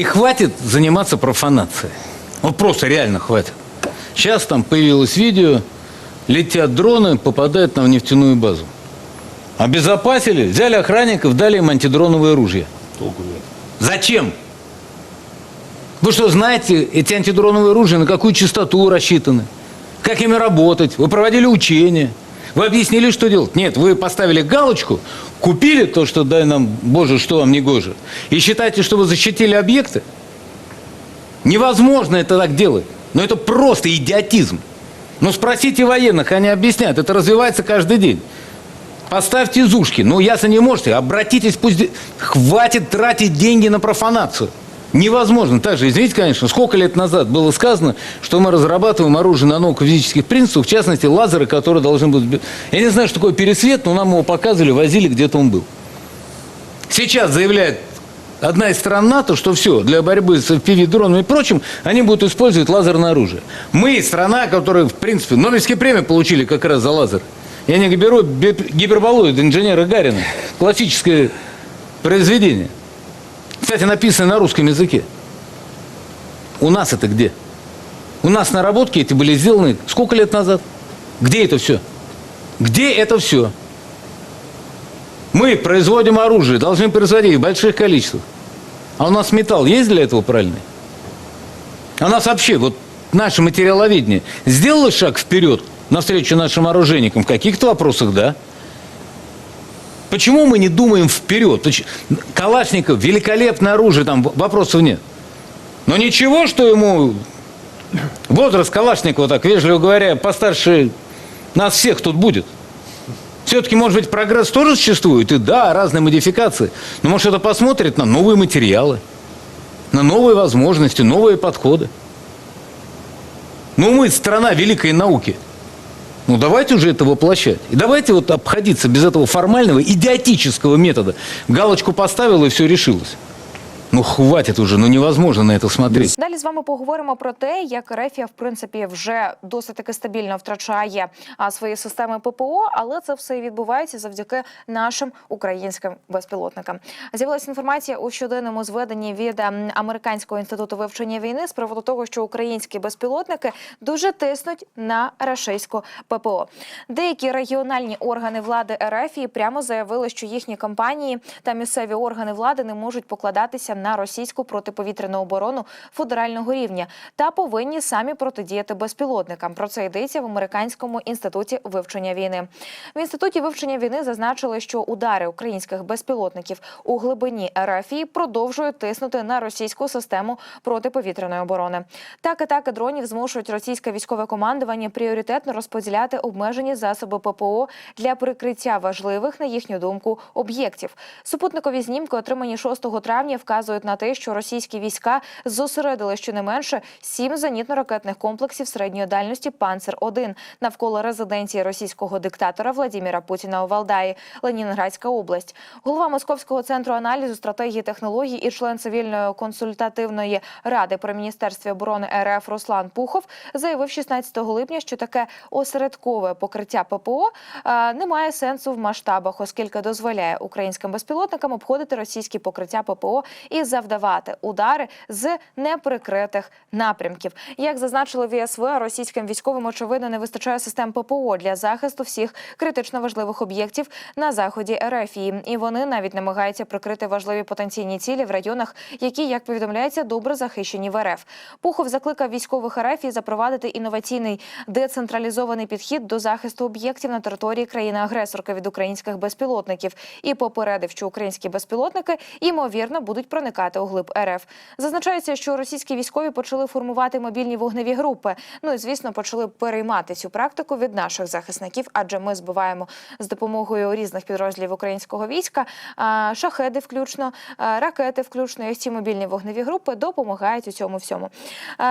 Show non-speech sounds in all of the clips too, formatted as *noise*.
И хватит заниматься профанацией. Вот просто реально хватит. Сейчас там появилось видео, летят дроны, попадают на нефтяную базу. Обезопасили, взяли охранников, дали им антидроновое оружие. Толку нет. Зачем? Вы что, знаете эти антидроновые оружия, на какую частоту рассчитаны? Как ими работать? Вы проводили учения? Вы объяснили, что делать? Нет, вы поставили галочку, купили то, что дай нам, Боже, что вам не гоже, и считаете, что вы защитили объекты? Невозможно это так делать. Но это просто идиотизм. Ну спросите военных, они объясняют, это развивается каждый день. Поставьте зушки. Ну, ясно не можете. Обратитесь, пусть... Хватит тратить деньги на профанацию. Невозможно. Также, извините, конечно, сколько лет назад было сказано, что мы разрабатываем оружие на науку физических принципов, в частности, лазеры, которые должны быть... Я не знаю, что такое пересвет, но нам его показывали, возили, где-то он был. Сейчас заявляет одна из стран НАТО, что все, для борьбы с FPV-дронами и прочим, они будут использовать лазерное оружие. Мы, страна, которая, в принципе, Нобелевские премии получили как раз за лазер. Я не беру гиперболоид инженера Гарина. Классическое произведение. Кстати, написано на русском языке. У нас это где? У нас наработки эти были сделаны сколько лет назад? Где это все? Где это все? Мы производим оружие, должны производить в больших количествах. А у нас металл есть для этого правильный? А у нас вообще, вот наше материаловедение сделало шаг вперед навстречу нашим оружейникам? В каких-то вопросах, да. Почему мы не думаем вперед? Калашников, великолепное оружие, там вопросов нет. Но ничего, что ему возраст Калашникова, так вежливо говоря, постарше нас всех тут будет. Все-таки, может быть, прогресс тоже существует, и да, разные модификации. Но может это посмотрит на новые материалы, на новые возможности, новые подходы. Ну, мы страна великой науки. Ну, давайте уже это воплощать. И давайте вот обходиться без этого формального, идиотического метода. Галочку поставил, и все решилось. Ну, хватит уже, ну невозможно на это смотреть. Далі з вами поговоримо про те, як Рефія в принципі вже досить таки стабільно втрачає свої системи ППО, але це все відбувається завдяки нашим українським безпілотникам. З'явилася інформація у щоденному зведенні від ем, американського інституту вивчення війни з приводу того, що українські безпілотники дуже тиснуть на рашистську ППО. Деякі регіональні органи влади Ерефії прямо заявили, що їхні компанії та місцеві органи влади не можуть покладатися на російську протиповітряну оборону федерального рівня та повинні самі протидіяти безпілотникам. Про це йдеться в американському інституті вивчення війни. В інституті вивчення війни зазначили, що удари українських безпілотників у глибині РФІ продовжують тиснути на російську систему протиповітряної оборони. Так атаки дронів змушують російське військове командування пріоритетно розподіляти обмежені засоби ППО для прикриття важливих, на їхню думку, об'єктів. Супутникові знімки, отримані 6 травня, вказують на те, що російські війська зосередили щонайменше сім зенітно-ракетних комплексів середньої дальності Панцер 1 навколо резиденції російського диктатора Владіміра Путіна у Валдаї, Ленінградська область. Голова Московського центру аналізу стратегії технологій і член цивільної консультативної ради при міністерстві оборони РФ Руслан Пухов заявив 16 липня, що таке осередкове покриття ППО е, не має сенсу в масштабах, оскільки дозволяє українським безпілотникам обходити російські покриття ППО і завдавати удари з неприкритих напрямків. Як зазначили в ВСВ, російським військовим очевидно не вистачає систем ППО для захисту всіх критично важливих об'єктів на заході РФІ. І вони навіть намагаються прикрити важливі потенційні цілі в районах, які, як повідомляється, добре захищені в РФ. Пухов закликав військових РФ запровадити інноваційний децентралізований підхід до захисту об'єктів на території країни-агресорки від українських безпілотників і попередив, що українські безпілотники ймовірно будуть проникати у глиб РФ. Зазначається, що російські військові почали формувати мобільні вогневі групи. Ну і звісно, почали переймати цю практику від наших захисників, адже ми збиваємо з допомогою різних підрозділів українського війська шахеди, включно ракети, включно і ці мобільні вогневі групи допомагають у цьому всьому.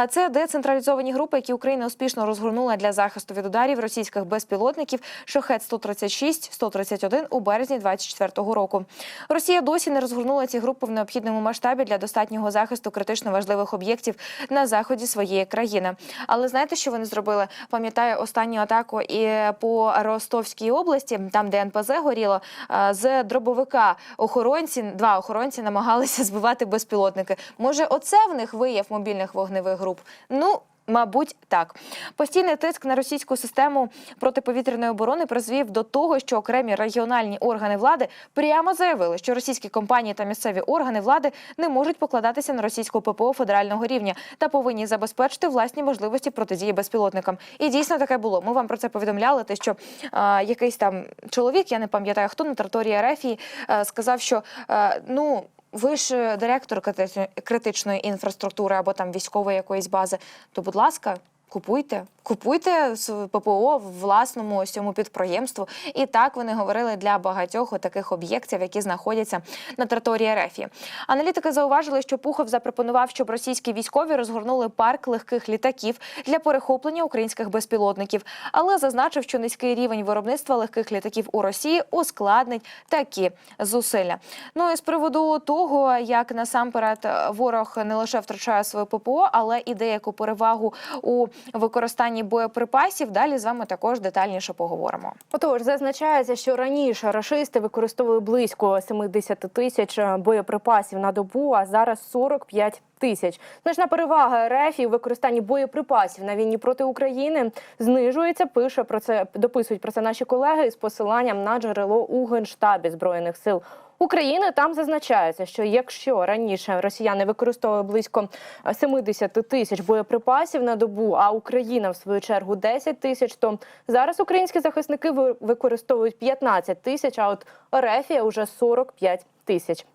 Це децентралізовані групи, які Україна успішно розгорнула для захисту від ударів російських безпілотників шахет 136 131 у березні 24 року. Росія досі не розгорнула ці групи в необхідному масштабі для достатнього захисту критично важливих об'єктів об'єктів на заході своєї країни. Але знаєте, що вони зробили? Пам'ятаю останню атаку і по Ростовській області, там де НПЗ горіло, е, з дробовика охоронці, два охоронці намагалися *laughs* збивати безпілотники. Може, оце в них вияв мобільних вогневих груп? Ну. Мабуть, так постійний тиск на російську систему протиповітряної оборони призвів до того, що окремі регіональні органи влади прямо заявили, що російські компанії та місцеві органи влади не можуть покладатися на російську ППО федерального рівня та повинні забезпечити власні можливості протидії безпілотникам. І дійсно таке було. Ми вам про це повідомляли. Те, що е, якийсь там чоловік, я не пам'ятаю хто на території Ерефії, е, сказав, що е, ну. Ви ж е, директор критичної- критичної інфраструктури або там військової якоїсь бази, то будь ласка. Купуйте, купуйте ППО в власному ось цьому підприємству. І так вони говорили для багатьох таких об'єктів, які знаходяться на території РФ. Аналітики зауважили, що Пухов запропонував, щоб російські військові розгорнули парк легких літаків для перехоплення українських безпілотників, але зазначив, що низький рівень виробництва легких літаків у Росії ускладнить такі зусилля. Ну і з приводу того, як насамперед е, ворог не лише втрачає свою ППО, але і деяку перевагу у використанні боєприпасів. Далі з вами також детальніше поговоримо. Отож, зазначається, що раніше рашисти використовували близько 70 тисяч е, боєприпасів на добу, а зараз 45 тисяч. Значна перевага РФ і у використанні боєприпасів на війні проти України знижується. Пише про це, дописують про це наші колеги з посиланням на джерело у генштабі збройних сил. України там зазначається, що якщо раніше росіяни використовували близько е, 70 тисяч боєприпасів на добу, а Україна в свою чергу 10 тисяч, то зараз українські захисники використовують 15 тисяч, а от Орефія вже 45 тисяч.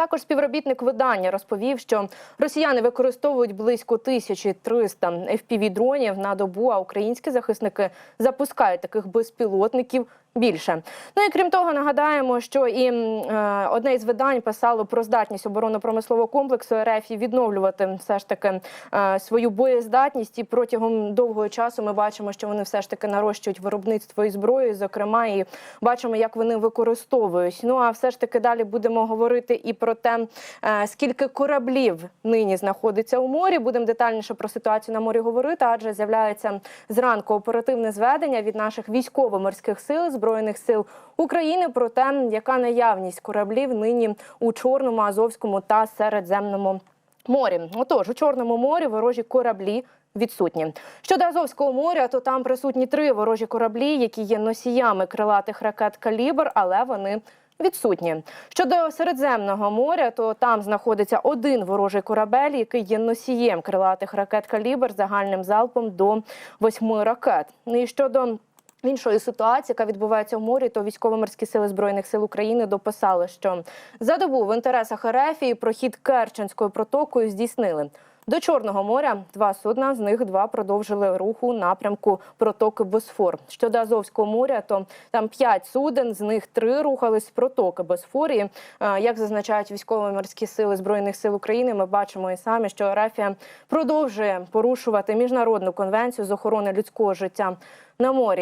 Також співробітник видання розповів, що росіяни використовують близько 1300 FPV-дронів на добу, а українські захисники запускають таких безпілотників більше. Ну і крім того, нагадаємо, що і е, одне із видань писало про здатність оборонно-промислового комплексу РФ і відновлювати все ж таки е, свою боєздатність. І протягом довгого часу ми бачимо, що вони все ж таки нарощують виробництво і зброї, зокрема, і бачимо, як вони використовують. Ну а все ж таки далі будемо говорити і про те, е, скільки кораблів нині знаходиться у морі. Будемо детальніше про ситуацію на морі говорити, адже з'являється зранку оперативне зведення від наших військово-морських сил збройних сил України про те, яка наявність кораблів нині у Чорному, Азовському та Середземному морі. Отож, у Чорному морі ворожі кораблі. Відсутні щодо Азовського моря, то там присутні три ворожі кораблі, які є носіями крилатих ракет калібр, але вони відсутні. Щодо Середземного моря, то там знаходиться один ворожий корабель, який є носієм крилатих ракет калібр загальним залпом до восьми ракет. І щодо Іншої ситуації, яка відбувається в морі, то військово-морські сили збройних сил України дописали, що за добу в інтересах РФ прохід Керченською протокою здійснили. До Чорного моря два судна, з них два продовжили рух у напрямку протоки Босфор. Щодо Азовського моря, то там п'ять суден, з них три рухались протоки Босфор. І, е, як зазначають військово-морські сили збройних сил України, ми бачимо і самі, що Арафія продовжує порушувати міжнародну конвенцію з охорони людського життя на морі.